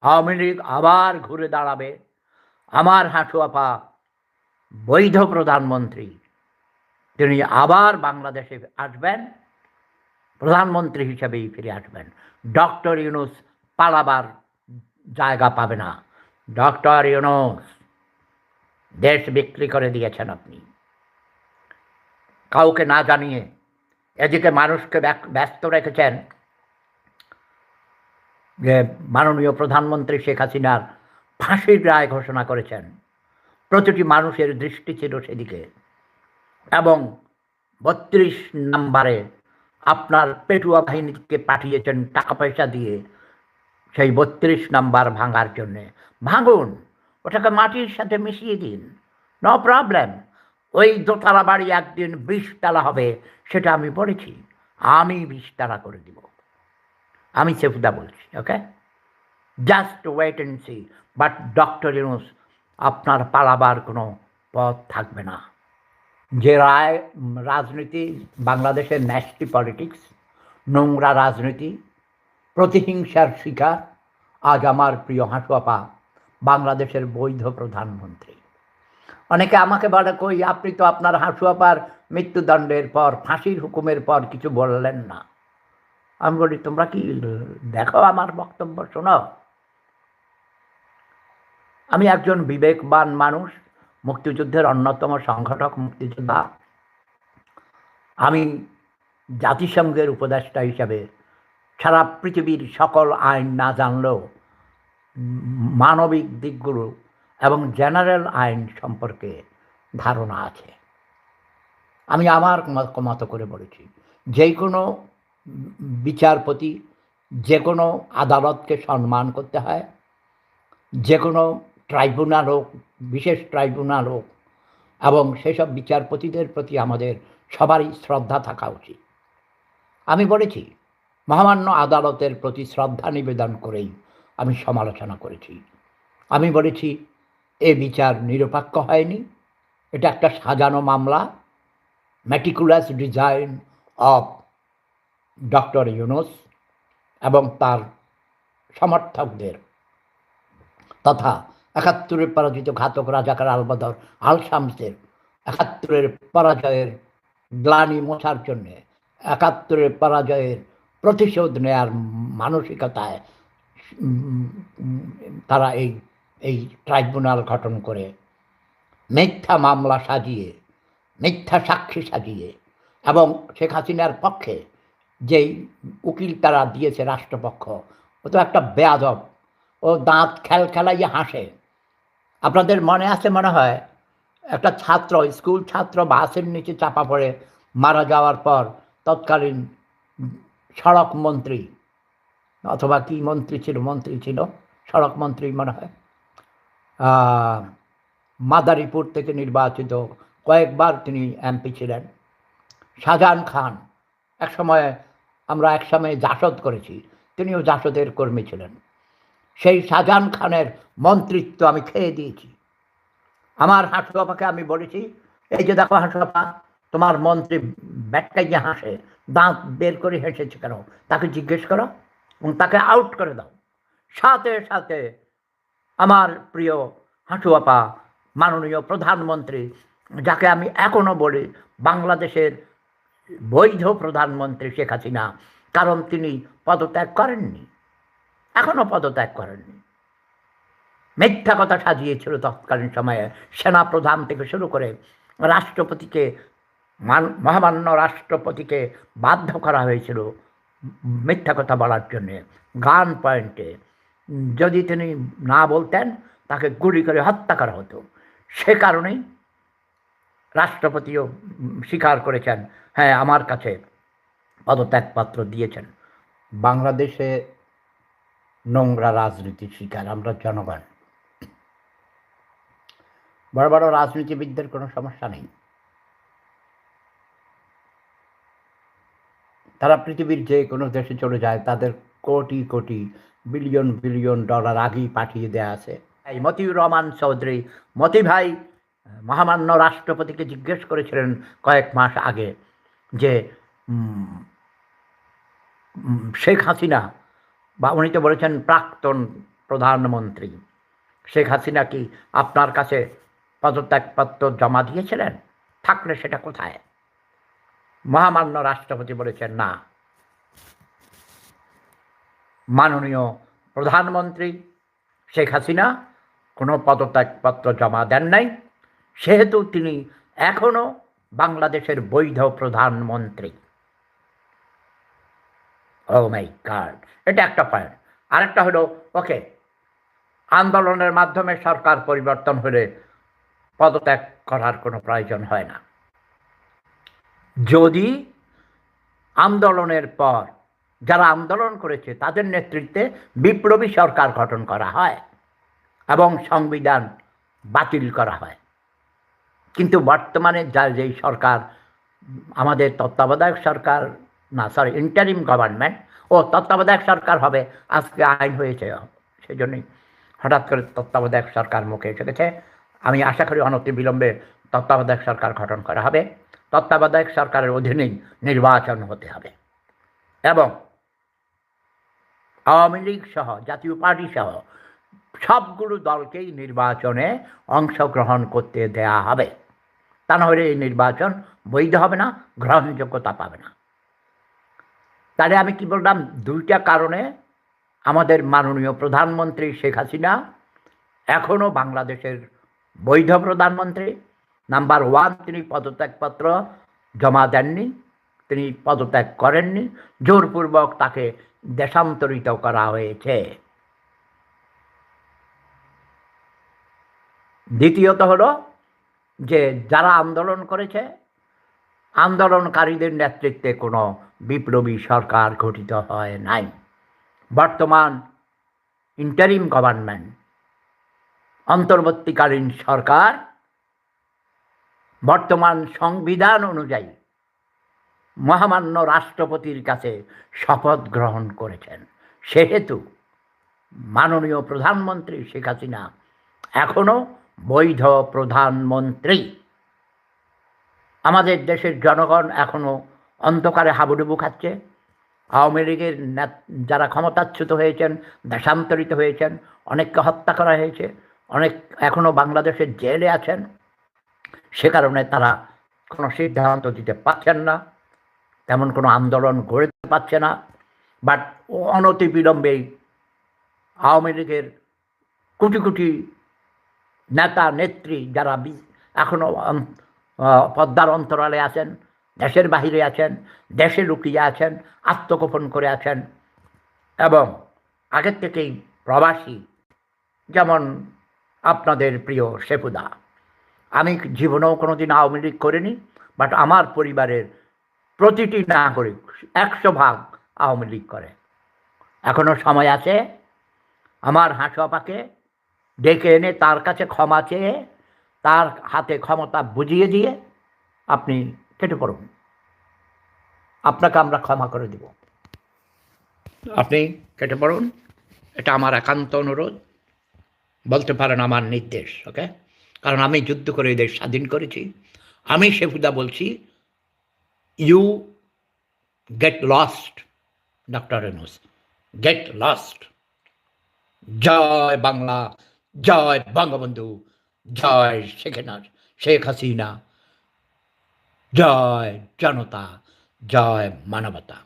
আওয়ামী লীগ আবার ঘুরে দাঁড়াবে। আমার হাঁটুয়াপা বৈধ প্রধানমন্ত্রী। তিনি আবার বাংলাদেশে আসবেন, প্রধানমন্ত্রী হিসেবেই ফিরে আসবেন। ডক্টর ইউনুস পালাবার জায়গা পাবে না। ডক্টর ইউনুস, দেশ বিক্রি করে দিয়েছেন আপনি। কাউকে না জানিয়ে এদিকে মানুষকে ব্যস্ত রেখেছেন মাননীয় প্রধানমন্ত্রী শেখ হাসিনার ফাঁসির রায় ঘোষণা করেছেন। প্রতিটি মানুষের দৃষ্টি ছিল সেদিকে। এবং বত্রিশ নাম্বারে আপনার পেটুয়া বাহিনীকে পাঠিয়েছেন টাকা পয়সা দিয়ে সেই বত্রিশ নাম্বার ভাঙার জন্যে। ভাঙুন, ওটাকে মাটির সাথে মিশিয়ে দিন। নো প্রবলেম ওই দোতলা বাড়ি একদিন বিশতলা হবে, সেটা আমি বলেছি। আমি বিশতলা করে দিব। আমি সেফুদা বলছি okay just wait and see but doctor Yunus আপনার পালাবার কোনো পথ থাকবে না। যে রায় রাজনীতি, বাংলাদেশের ন্যাশটি পলিটিক্স নোংরা রাজনীতি, প্রতিহিংসার শিকার, আজ আমার প্রিয় হাঁটুয়াপা, বাংলাদেশের বৈধ প্রধানমন্ত্রী। অনেকে আমাকে বলে, কই, আপনি তো আপনার হাঁটুয়াপার মৃত্যুদণ্ডের পর, ফাঁসির হুকুমের পর কিছু বললেন না। আমি বলি তোমরা কি দেখো আমার বক্তব্য শোনো? আমি একজন বিবেকবান মানুষ মুক্তিযুদ্ধের অন্যতম সংগঠক মুক্তিযোদ্ধা। আমি জাতিসংঘের উপদেষ্টা হিসাবে সারা পৃথিবীর সকল আইন না জানলেও মানবিক দিকগুলো এবং জেনারেল আইন সম্পর্কে ধারণা আছে। আমি আমার মত- করে বলেছি যে কোনো বিচারপতি যে কোনো আদালতকে সম্মান করতে হয়, যে কোনো ট্রাইব্যুনাল হোক, বিশেষ ট্রাইব্যুনাল হোক, এবং সেসব বিচারপতিদের প্রতি আমাদের সবারই শ্রদ্ধা থাকা উচিত। আমি বলেছি, মহামান্য আদালতের প্রতি শ্রদ্ধা নিবেদন করেই আমি সমালোচনা করেছি। আমি বলেছি, এ বিচার নিরপেক্ষ হয়নি, এটা একটা সাজানো মামলা meticulous design of doctor Yunus এবং তার সমর্থকদের তথা একাত্তরের পরাজিত ঘাতক রাজাকার আলবদর আল শামসের একাত্তরের পরাজয়ের গ্লানি মোছার জন্যে একাত্তরের পরাজয়ের প্রতিশোধ নেয়ার মানসিকতায় তারা এই এই ট্রাইব্যুনাল গঠন করে মিথ্যা মামলা সাজিয়ে, মিথ্যা সাক্ষী সাজিয়ে এবং শেখ হাসিনার পক্ষে যেই উকিল তারা দিয়েছে রাষ্ট্রপক্ষ, ও তো একটা বেয়াদব। ও দাঁত খেল খেলাইয়ে হাসে। আপনাদের মনে আছে, মনে হয়, একটা ছাত্র, স্কুল ছাত্র বাসের নিচে চাপা পড়ে মারা যাওয়ার পর তৎকালীন সড়ক মন্ত্রী, অথবা কি মন্ত্রী ছিল মন্ত্রী ছিল, সড়ক মন্ত্রী মনে হয় মাদারীপুর থেকে নির্বাচিত কয়েকবার তিনি এমপি ছিলেন। শাহজাহান খান এক সময় আমরা এক সময় জাসদ করেছি, তিনিও জাসদের কর্মী ছিলেন। সেই শাহজাহান খানের মন্ত্রিত্ব আমি খেয়ে দিয়েছি। আমার হাঁসুয়াপাকে আমি বলেছি, এই যে দেখো হাঁসুয়াপা তোমার মন্ত্রী ব্যাটকাইয়ে হাসে, দাঁত বের করে হেসেছে কেন? তাকে জিজ্ঞেস করো এবং তাকে আউট করে দাও। সাথে সাথে আমার প্রিয় হাঁটুয়াপা মাননীয় প্রধানমন্ত্রী, যাকে আমি এখনও বলি, বাংলাদেশের বৈধ প্রধানমন্ত্রী শেখ হাসিনা, কারণ তিনি পদত্যাগ করেননি। এখনও পদত্যাগ করেননি। মিথ্যা কথা সাজিয়েছিল তৎকালীন সময়ে সেনা প্রধান থেকে শুরু করে রাষ্ট্রপতিকে, মান- মহামান্য রাষ্ট্রপতিকে বাধ্য করা হয়েছিল মিথ্যা কথা বলার জন্যে, গান পয়েন্টে। যদি তিনি না বলতেন, তাকে গুলি করে হত্যা করা হতো। সে কারণেই রাষ্ট্রপতিও স্বীকার করেছেন হ্যাঁ আমার কাছে পদত্যাগপত্র দিয়েছেন। বাংলাদেশে নোংরা রাজনীতির শিকার আমরা জনগণ। বড় বড় রাজনীতিবিদদের কোনো সমস্যা নেই। তারা পৃথিবীর যে কোনো দেশে চলে যায়, তাদের crore crore billion billion dollar আগেই পাঠিয়ে দেয়া আছে। এই মতিউর রহমান চৌধুরী, মতি ভাই মহামান্য রাষ্ট্রপতিকে জিজ্ঞেস করেছিলেন কয়েক মাস আগে যে শেখ হাসিনা, বা উনি তো বলেছেন প্রাক্তন প্রধানমন্ত্রী, শেখ হাসিনা কি আপনার কাছে পদত্যাগপত্র জমা দিয়েছিলেন? থাকলে সেটা কোথায়? মহামান্য রাষ্ট্রপতি বলেছেন, না। মাননীয় প্রধানমন্ত্রী শেখ হাসিনা কোনো পদত্যাগপত্র জমা দেন নাই। সেহেতু তিনি এখনও বাংলাদেশের বৈধ প্রধানমন্ত্রী। ও মাই কার্ড এটা একটা পয়েন্ট আরেকটা হলো ওকে আন্দোলনের মাধ্যমে সরকার পরিবর্তন হলে পদত্যাগ করার কোনো প্রয়োজন হয় না। যদি আন্দোলনের পর যারা আন্দোলন করেছে, তাদের নেতৃত্বে বিপ্লবী সরকার গঠন করা হয় এবং সংবিধান বাতিল করা হয়। কিন্তু বর্তমানে যা যেই সরকার, আমাদের তত্ত্বাবধায়ক সরকার, না সরি ইন্টারিম গভর্নমেন্ট ও তত্ত্বাবধায়ক সরকার হবে, আজকে আইন হয়েছে সেই জন্যই হঠাৎ করে তত্ত্বাবধায়ক সরকার মুখে এসে গেছে। আমি আশা করি অনতি বিলম্বে তত্ত্বাবধায়ক সরকার গঠন করা হবে। তত্ত্বাবধায়ক সরকারের অধীনেই নির্বাচন হতে হবে। এবং আওয়ামী লীগ সহ, জাতীয় পার্টি সহ সবগুলো দলকেই নির্বাচনে অংশগ্রহণ করতে দেয়া হবে। তা নাহলে এই নির্বাচন বৈধ হবে না, গ্রহণযোগ্যতা পাবে না। তাহলে আমি কি বললাম? দুইটা কারণে আমাদের মাননীয় প্রধানমন্ত্রী শেখ হাসিনা এখনও বাংলাদেশের বৈধ প্রধানমন্ত্রী। নাম্বার ওয়ান তিনি পদত্যাগপত্র জমা দেননি, তিনি পদত্যাগ করেননি, জোরপূর্বক তাকে দেশান্তরিত করা হয়েছে। দ্বিতীয়ত হলো যে যারা আন্দোলন করেছে, আন্দোলনকারীদের নেতৃত্বে কোনো বিপ্লবী সরকার গঠিত হয় নাই। বর্তমান ইন্টারিম গভর্নমেন্ট অন্তর্বর্তীকালীন সরকার, বর্তমান সংবিধান অনুযায়ী মহামান্য রাষ্ট্রপতির কাছে শপথ গ্রহণ করেছেন। সেহেতু মাননীয় প্রধানমন্ত্রী শেখ হাসিনা এখনও বৈধ প্রধানমন্ত্রী। আমাদের দেশের জনগণ এখনও অন্ধকারে হাবুডুবু খাচ্ছে। আওয়ামী লীগের যারা ক্ষমতাচ্যুত হয়েছেন, দেশান্তরিত হয়েছেন, অনেককে হত্যা করা হয়েছে, অনেক এখনও বাংলাদেশের জেলে আছেন, সে কারণে তারা কোনো সিদ্ধান্ত দিতে পারছেন না, তেমন কোনো আন্দোলন গড়তে পারছে না। বাট অনতি বিলম্বেই আওয়ামী লীগের কোটি কোটি নেতা, নেত্রী যারা এখনও পদ্মার অন্তরালে আছেন, দেশের বাহিরে আছেন, দেশে লুকিয়ে আছেন, আত্মগোপন করে আছেন এবং আগের থেকেই প্রবাসী, যেমন আপনাদের প্রিয় শেফুদা। আমি জীবনেও কোনো দিন আওয়ামী লীগ করিনি বাট আমার পরিবারের প্রতিটি নাগরিক একশো ভাগ আওয়ামী লীগ করে। এখনও সময় আছে, আমার হাঁসুয়াপাকে ডেকে এনে তার কাছে ক্ষমা চেয়ে, তার হাতে ক্ষমতা বুঝিয়ে দিয়ে আপনি কেটে পড়ুন। আপনাকে আমরা ক্ষমা করে দিব। আপনি কেটে পড়ুন। এটা আমার একান্ত অনুরোধ। বলতে পারেন আমার নির্দেশ, ওকে? কারণ আমি যুদ্ধ করে এদের স্বাধীন করেছি। আমি শেফুদা বলছি you get lost doctor Yunus get lost জয় বাংলা জয় বঙ্গবন্ধু জয় শেখেনাথ শেখ হাসিনা জয় জনতা জয় মানবতা।